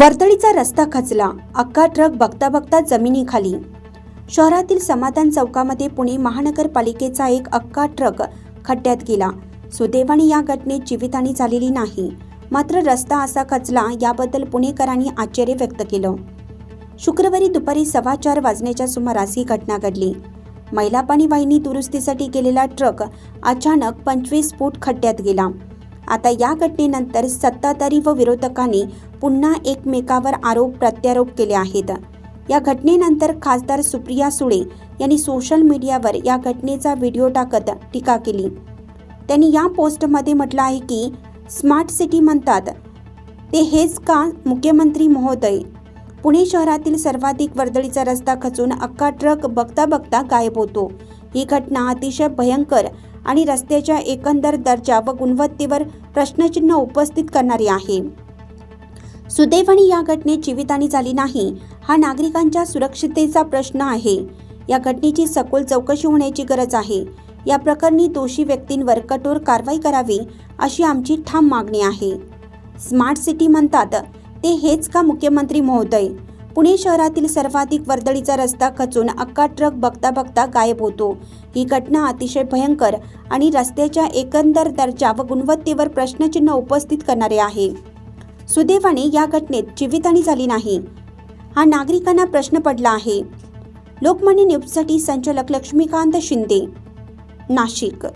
वर्दळीचा रस्ता खचला. अख्खा ट्रक बघता बघता जमिनीखाली. शहरातील समाधान चौकामध्ये पुणे महानगरपालिकेचा एक अख्खा ट्रक खड्ड्यात गेला. सुदैवाने या घटनेत जीवितहानी झालेली नाही. मात्र रस्ता असा खचला याबद्दल पुणेकरांनी आश्चर्य व्यक्त केलं. शुक्रवारी दुपारी सव्वा चार वाजण्याच्या सुमारास ही घटना घडली. मैला पाणी वाहिनी दुरुस्तीसाठी गेलेला ट्रक अचानक पंचवीस फूट खड्ड्यात गेला. आता या घटनेनंतर सत्ताधारी व विरोधकांनी पुन्हा एकमेकावर आरोप प्रत्यारोप केले आहेत. या घटनेनंतर खासदार सुप्रिया सुळे यांनी सोशल मीडियावर या घटनेचा व्हिडिओ टाकत टीका केली. त्यांनी या पोस्टमध्ये म्हटलं आहे की स्मार्ट सिटी म्हणतात ते हेच का मुख्यमंत्री महोदय? पुणे शहरातील सर्वाधिक वर्दळीचा रस्ता खचून अख्खा ट्रक बघता बघता गायब होतो. ही घटना अतिशय भयंकर आणि रस्त्याच्या एकंदर दर्जा व गुणवत्तेवर प्रश्नचिन्ह उपस्थित करणारी आहे. सुदैवाने या घटनेत जीवितहानी झाली नाही हा नागरिकांच्या सुरक्षिततेचा प्रश्न आहे. या घटनेची सखोल चौकशी होण्याची गरज आहे. या प्रकरणी दोषी व्यक्तींवर कठोर कारवाई करावी अशी आमची ठाम मागणी आहे. स्मार्ट सिटी म्हणतात ते हेच का मुख्यमंत्री महोदय? पुणे शहरातील सर्वाधिक वर्दळीचा रस्ता खचून अक्का ट्रक बघता बघता गायब होतो. ही घटना अतिशय भयंकर आणि रस्त्याच्या एकंदर दर्जा व गुणवत्तेवर प्रश्नचिन्ह उपस्थित करणारे आहे. सुदैवाने या घटनेत जीवितहानी झाली नाही. हा नागरिकांना प्रश्न पडला आहे. लोकमान्य न्यूजसाठी संचालक लक्ष्मीकांत शिंदे नाशिक.